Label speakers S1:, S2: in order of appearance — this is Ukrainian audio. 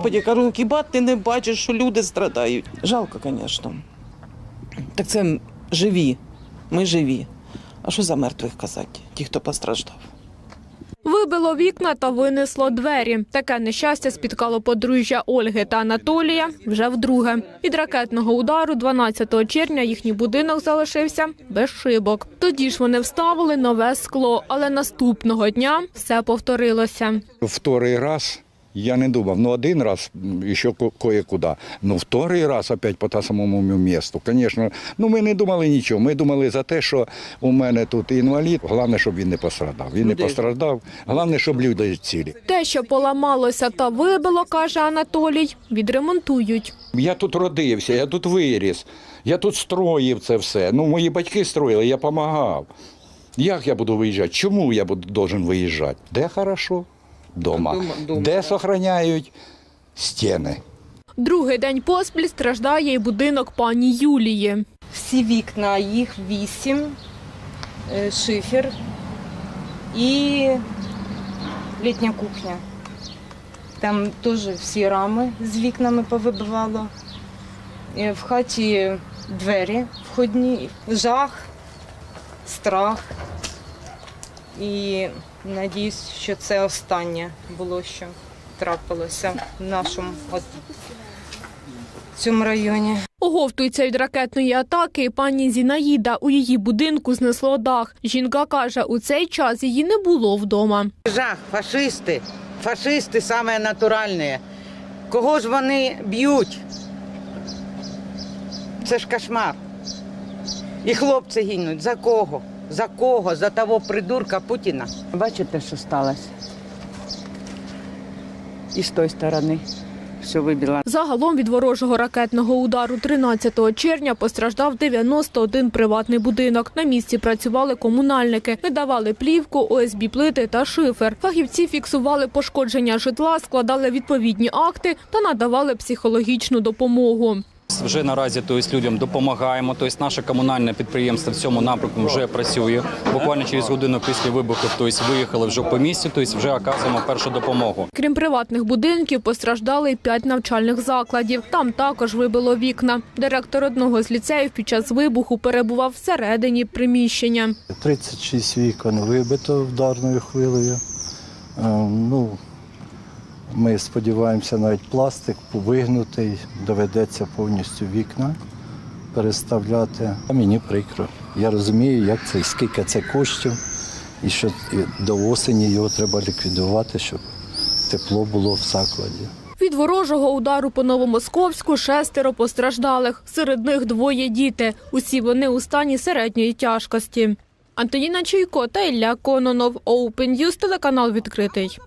S1: Господи, кажу, хіба ти не бачиш, що люди страдають? Жалко, звісно. Так це живі. Ми живі. А що за мертвих казати? Ті, хто постраждав.
S2: Вибило вікна та винесло двері. Таке нещастя спіткало подружжя Ольги та Анатолія вже вдруге. Від ракетного удару 12 червня їхній будинок залишився без шибок. Тоді ж вони вставили нове скло, але наступного дня все повторилося.
S3: Второй раз я не думав, ну один раз м, еще ко- кое-куда. Ну второй раз опять по тому самому месту. Конечно, ну ми не думали нічого. Ми думали за те, що у мене тут інвалід. Головне, щоб він не пострадав. Він не
S1: Людей.
S3: пострадав. Головне, щоб люди цілі.
S2: Те, що поламалося та вибило, каже Анатолій, відремонтують.
S3: Я тут родився, я тут виріс, я тут строїв це все. Ну, мої батьки строїли, я допомагав. Як я буду виїжджати? Чому я буду должен виїжджати? Де хорошо? Дома.
S1: Дома, дома,
S3: Де сохраняють стіни.
S2: Другий день поспіль страждає і будинок пані Юлії.
S4: Всі вікна, їх вісім, е, шифер і літня кухня. Там теж всі рами з вікнами повибивало. Е, В хаті двері входні, жах, страх. І надіюсь, що це останнє було, що трапилося в нашому от, цьому районі.
S2: Оговтується від ракетної атаки пані Зінаїда. У її будинку знесло дах. Жінка каже, у цей час її не було вдома.
S5: Жах, фашисти. Фашисти саме натуральні. Кого ж вони б'ють? Це ж кошмар. І хлопці гинуть. За кого? За кого? За того придурка Путіна. Бачите, що сталося? І з тої сторони все вибило.
S2: Загалом від ворожого ракетного удару 13 червня постраждав 91 приватний будинок. На місці працювали комунальники, не давали плівку, ОСБ плити та шифер. Фахівці фіксували пошкодження житла, складали відповідні акти та надавали психологічну допомогу.
S6: Вже наразі тобто, людям допомагаємо. Тобто, наше комунальне підприємство в цьому напрямку вже працює. Буквально через годину після вибуху тобто, виїхали вже по місті, тобто вже оказуємо першу допомогу.
S2: Крім приватних будинків, постраждали й п'ять навчальних закладів. Там також вибило вікна. Директор одного з ліцеїв під час вибуху перебував всередині приміщення.
S7: 36 вікон вибито вдарною хвилею. Е, Ну, ми сподіваємося, навіть пластик вигнутий, доведеться повністю вікна переставляти. А мені прикро. Я розумію, як це скільки це коштів, і що до осені його треба ліквідувати, щоб тепло було в закладі.
S2: Від ворожого удару по Новомосковську шестеро постраждалих. Серед них двоє діти. Усі вони у стані середньої тяжкості. Антоніна Чуйко та Ілля Кононов. Open News, телеканал відкритий.